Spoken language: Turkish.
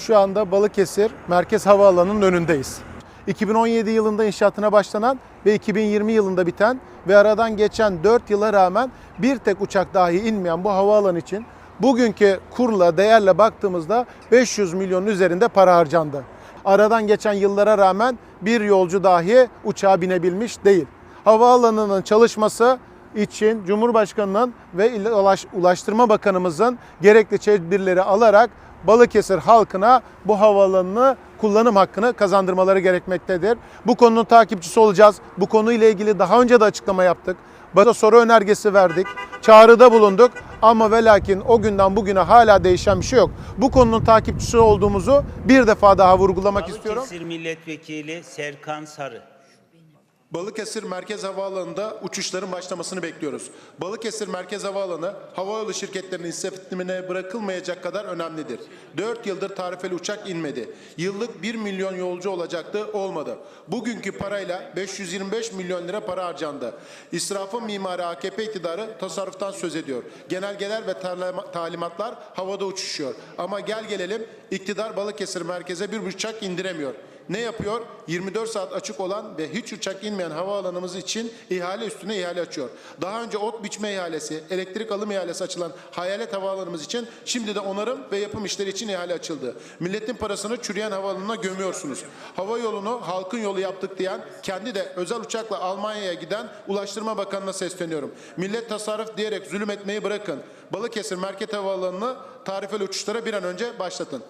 Şu anda Balıkesir Merkez Havaalanı'nın önündeyiz. 2017 yılında inşaatına başlanan ve 2020 yılında biten ve aradan geçen 4 yıla rağmen bir tek uçak dahi inmeyen bu havaalanı için bugünkü kurla, değerle baktığımızda 500 milyonun üzerinde para harcandı. Aradan geçen yıllara rağmen bir yolcu dahi uçağa binebilmiş değil. Havaalanının çalışması için Cumhurbaşkanı'nın ve Ulaştırma Bakanımızın gerekli tedbirleri alarak Balıkesir halkına bu havaalanını kullanım hakkını kazandırmaları gerekmektedir. Bu konunun takipçisi olacağız. Bu konuyla ilgili daha önce de açıklama yaptık. Başta soru önergesi verdik. Çağrıda bulunduk ama ve lakin o günden bugüne hala değişen bir şey yok. Bu konunun takipçisi olduğumuzu bir defa daha vurgulamak istiyorum. Balıkesir Milletvekili Serkan Sarı. Balıkesir Merkez Havaalanı'nda uçuşların başlamasını bekliyoruz. Balıkesir Merkez Havaalanı havayolu şirketlerinin inisiyatifine bırakılmayacak kadar önemlidir. 4 yıldır tarifeli uçak inmedi. Yıllık 1 milyon yolcu olacaktı, olmadı. Bugünkü parayla 525 milyon lira para harcandı. İsrafın mimarı AKP iktidarı tasarruftan söz ediyor. Genelgeler ve talima- talimatlar havada uçuşuyor. Ama gel gelelim iktidar Balıkesir merkeze bir uçak indiremiyor. Ne yapıyor? 24 saat açık olan ve hiç uçak inmeyen havaalanımız için ihale üstüne ihale açıyor. Daha önce ot biçme ihalesi, elektrik alım ihalesi açılan hayalet havaalanımız için şimdi de onarım ve yapım işleri için ihale açıldı. Milletin parasını çürüyen havaalanına gömüyorsunuz. Hava yolunu halkın yolu yaptık diyen, kendi de özel uçakla Almanya'ya giden Ulaştırma Bakanı'na sesleniyorum. Millet tasarruf diyerek zulüm etmeyi bırakın. Balıkesir Merkez Havaalanı'nı tarifeli uçuşlara bir an önce başlatın.